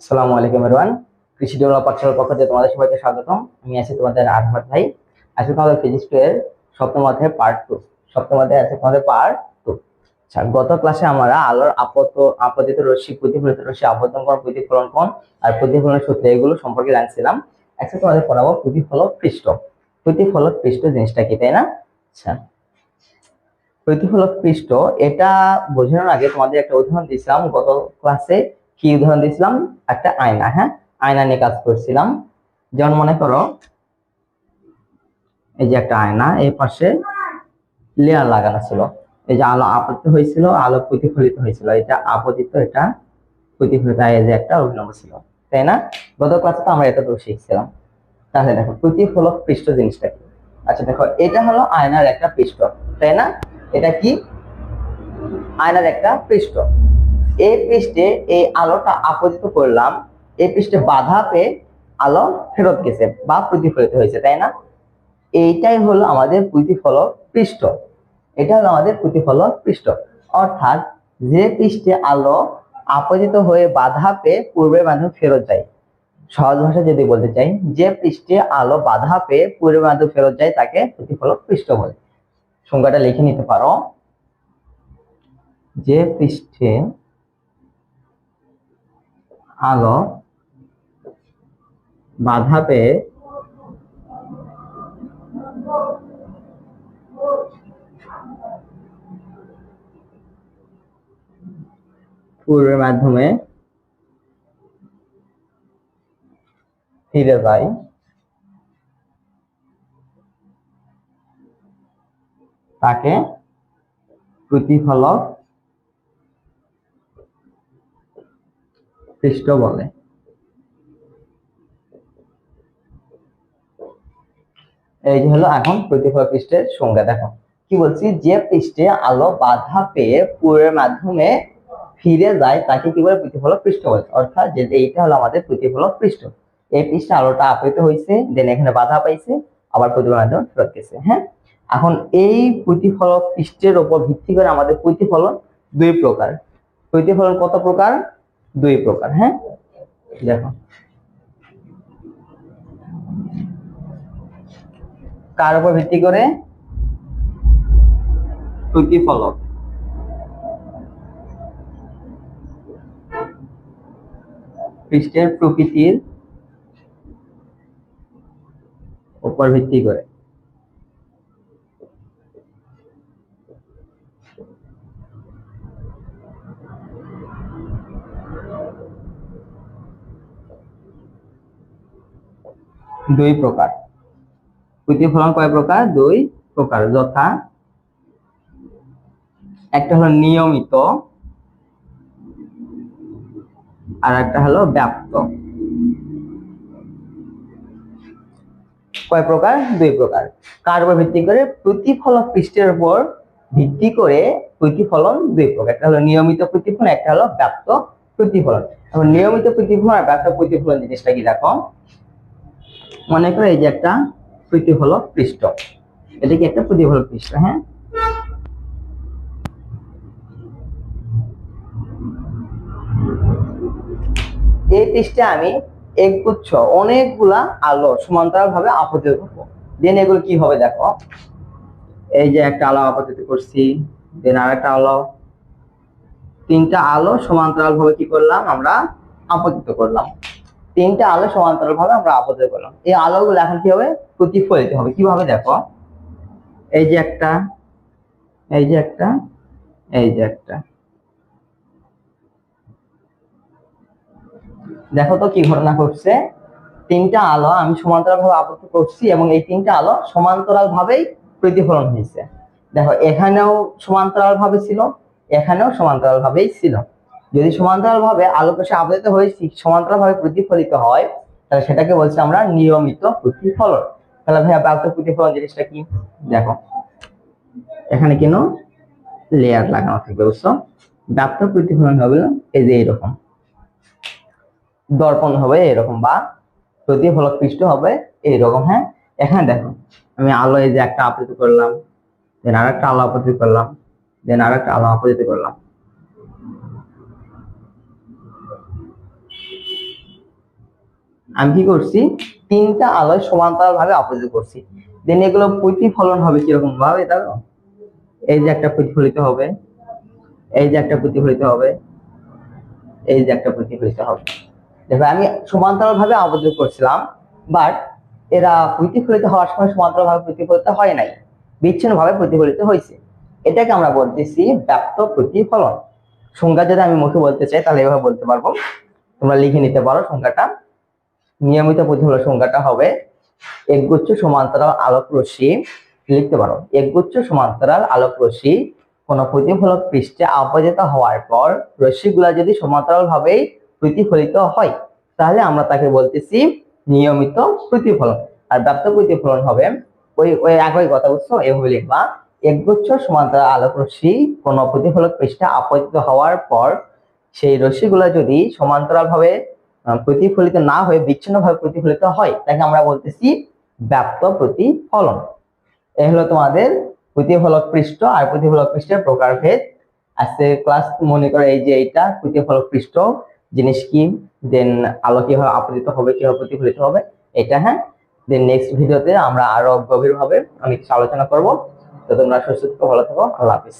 আসসালামু আলাইকুম এরওয়ান কৃষি ডেভেলপ পাঠশালার পক্ষ থেকে তোমাদের সবাইকে স্বাগতম। আমি আছি তোমাদের আরহাত ভাই। আজকে তোমাদের ফিজিক্স টু এর সপ্তম অধ্যায় পার্ট টু সপ্তম অধ্যায় আছে তোমাদের পার্ট টু আচ্ছা গত ক্লাসে আমরা আলোর আপত আপতিত রশ্মি, প্রতিফলিত রশ্মি, আবর্তন কোণ, প্রতিফলন কোণ আর প্রতিফলনের সূত্র এগুলো সম্পর্কে জানছিলাম। আজকে তোমাদের পড়াবো প্রতিফলক পৃষ্ঠ। প্রতিফলক পৃষ্ঠ জিনিসটা কি, তাই না? আচ্ছা প্রতিফলক পৃষ্ঠ, এটা বোঝানোর আগে তোমাদের একটা উদাহরণ দিয়েছিলাম গত ক্লাসে কি উদাহরণ দিয়েছিলাম একটা আয়না হ্যাঁ? আয়না নিয়ে কাজ করছিলাম। যেমন মনে করো, এই যে একটা আয়না, এই পাশে লেয়ার লাগানো ছিল। এই যে আলো আপতিত হয়েছিল, আলো প্রতিফলিত হয়েছিল। এটা আপতিত, এটা প্রতিফলিত, এই যে একটা অভিনব ছিল। তাই না? গত ক্লাসে তো আমরা এটা শিখছিলাম। তাহলে দেখো, প্রতিফলক পৃষ্ঠ জিনিসটা কি? আচ্ছা দেখো, এটা হলো আয়নার একটা পৃষ্ঠ, তাই না? এটা কি? আয়নার একটা পৃষ্ঠ। এই পৃষ্ঠে এই আলোটা আপতিত করলাম, এই পৃষ্ঠে বাধা পেয়ে আলো ফেরত গেছে বা প্রতিফলিত হয়েছে, তাই না? এইটাই হলো আমাদের প্রতিফলক পৃষ্ঠ। এটা হলো আমাদের প্রতিফলক পৃষ্ঠ। অর্থাৎ যে পৃষ্ঠে আলো আপতিত হয়ে বাধা পেয়ে পূর্বের মাধ্যমে ফেরত যায়, সহজ ভাষায় যদি বলতে চাই, যে পৃষ্ঠে আলো বাধা পেয়ে পূর্বের মাধ্যমে ফেরত যায় তাকে প্রতিফলক পৃষ্ঠ বলে। সংজ্ঞাটা লিখে নিতে পারো। যে পৃষ্ঠে আলো বাধা পেয়ে পূর্বের মাধ্যমে ফিরে যায় তাকে প্রতিফলক পৃষ্ঠ বলে। এই যে হলো এখন প্রতিফলক পৃষ্ঠের সংজ্ঞা, দেখো। কি বলছি? যে পৃষ্ঠে আলো বাধা পেয়ে পূর্বের মাধ্যমে ফিরে যায়, তাকে কি বলে? প্রতিফলক পৃষ্ঠ বলে। অর্থাৎ যে এইটা হলো আমাদের প্রতিফলক পৃষ্ঠ। এই পৃষ্ঠে আলোটা আপৃত হয়েছে দেন এখানে বাধা পাইছে, আবার প্রতিফলন মাধ্যমে ফেরত গেছে হ্যাঁ? এখন এই প্রতিফলক পৃষ্ঠের উপর ভিত্তি করে আমাদের প্রতিফলন দুই প্রকার। প্রতিফলন কত প্রকার? দুই প্রকার হ্যাঁ? দেখো। কার উপর ভিত্তি করে? প্রতিফলক পৃষ্ঠের প্রকৃতির উপর ভিত্তি করে। দুই প্রকার। প্রতিফলন কয় প্রকার? দুই প্রকার। যথা একটা হলো নিয়মিত আর একটা হলো ব্যাপ্ত। কয় প্রকার? দুই প্রকার। কার উপর ভিত্তি করে? প্রতিফলক পৃষ্ঠের উপর ভিত্তি করে প্রতিফলন দুই প্রকার। একটা হলো নিয়মিত প্রতিফলন একটা হলো ব্যাপ্ত প্রতিফলন নিয়মিত প্রতিফলন আর ব্যাপ্ত প্রতিফলন জিনিসটা কি দেখো? মনে করো এই যে একটা প্রতিফলক পৃষ্ঠ। এটা কি একটা প্রতিফলক পৃষ্ঠ? হ্যাঁ? এই পৃষ্ঠে আমি একগুচ্ছ অনেকগুলা আলো সমান্তরাল ভাবে আপতিত করব দেন এগুলো কি হবে দেখো? এই যে একটা আলো আপতিত করছি দেন আর একটা আলো। তিনটা আলো সমান্তরাল ভাবে কি করলাম? আমরা আপতিত করলাম। তিনটা আলো সমান্তরাল ভাবে আমরা আপতিত করলাম এই আলোগুলো এখন কি হবে? প্রতিফলিত হবে। কীভাবে দেখো? এই যে একটা, এই যে একটা, এই যে একটা। দেখো তো কি ঘটনা ঘটছে। তিনটা আলো আমি সমান্তরাল ভাবে আপত্তি করছি এবং এই তিনটা আলো সমান্তরাল ভাবেই প্রতিফলন হয়েছে। দেখো, এখানেও সমান্তরাল ভাবে ছিল, এখানেও সমান্তরাল ভাবেই ছিল। যদি সমান্তরাল ভাবে আলো কোষে আবৃত হয়ে সমান্তরাল ভাবে প্রতিফলিত হয়, তাহলে সেটাকে বলছি আমরা নিয়মিত প্রতিফলন। তাহলে ভাইয়া ব্যাপ্ত প্রতিফলন জিনিসটা কি? দেখো, এখানে কেন লেয়ার লাগানো থাকবে, বুঝছ? ব্যাপ্ত প্রতিফলন হবে এই যে এরকম। দর্পণ হবে এরকম বা প্রতিফলক পৃষ্ঠ হবে এইরকম হ্যাঁ? এখানে দেখো, আমি আলো এই যে একটা আপতিত করলাম দেন আর একটা আলো আপতিত করলাম দেন আর একটা আলো আপতিত করলাম। আমি কি করছি? তিনটা আলোয় সমান্তরাল ভাবে আপতিত করছি। দেন এগুলো প্রতিফলন হবে কীরকম ভাবে দেখো এই যে একটা প্রতিফলিত হবে। এই যে একটা প্রতিফলিত হবে। এই যে একটা প্রতিফলিত হবে। দেখো, আমি সমান্তরাল ভাবে আবদ্ধ করছিলাম বাট এরা প্রতিফলিত হওয়ার সময় সমান্তরাল ভাবে প্রতিফলিত হয় নাই। বিচ্ছিন্ন ভাবে প্রতিফলিত হয়েছে। এটাকে আমরা বলতেছি ব্যাপ্ত প্রতিফলন। সংজ্ঞা যদি আমি মুখে বলতে চাই, তাহলে এভাবে বলতে পারব। তোমরা লিখে নিতে পারো সংজ্ঞাটা। নিয়মিত প্রতিফলন সংখ্যাটা হবে একগুচ্ছ সমান্তরাল আলোক রশ্মি। লিখতে পারো। একগুচ্ছ সমান্তরাল আলোক রশ্মি কোন প্রতিফলক পৃষ্ঠে আপতিত হওয়ার পর রশ্মিগুলা যদি সমান্তরাল ভাবেই প্রতিফলিত হয় তাহলে আমরা তাকে বলতেছি নিয়মিত প্রতিফলন। আর ব্যাপ্ত প্রতিফলন হবে ওই ওই একই কথা বুঝছ? এভাবে লিখবা। একগুচ্ছ সমান্তরাল আলোক রশ্মি কোন প্রতিফলক পৃষ্ঠে আপতিত হওয়ার পর সেই রশ্মিগুলা যদি সমান্তরাল ভাবে আহ, প্রতিফলিত না হয়ে বিচ্ছিন্ন ভাবে প্রতিফলিত হয়, তাকে আমরা বলতেছি ব্যাপ্ত প্রতিফলন। এ হলো তোমাদের প্রতিফলক পৃষ্ঠ আর প্রতিফলক পৃষ্ঠের প্রকারভেদ। আজকে ক্লাস মনে করে এই যে এইটা, প্রতিফলক পৃষ্ঠ, জিনিস কি? দেন আলো কীভাবে আপতিত হবে, কীভাবে প্রতিফলিত হবে, এটা হ্যাঁ? দেন নেক্সট ভিডিওতে আমরা আরও গভীরভাবে আমি কিছু আলোচনা করব। তো তোমরা সুস্থ ভালো থেকো, আল্লাহ হাফিজ।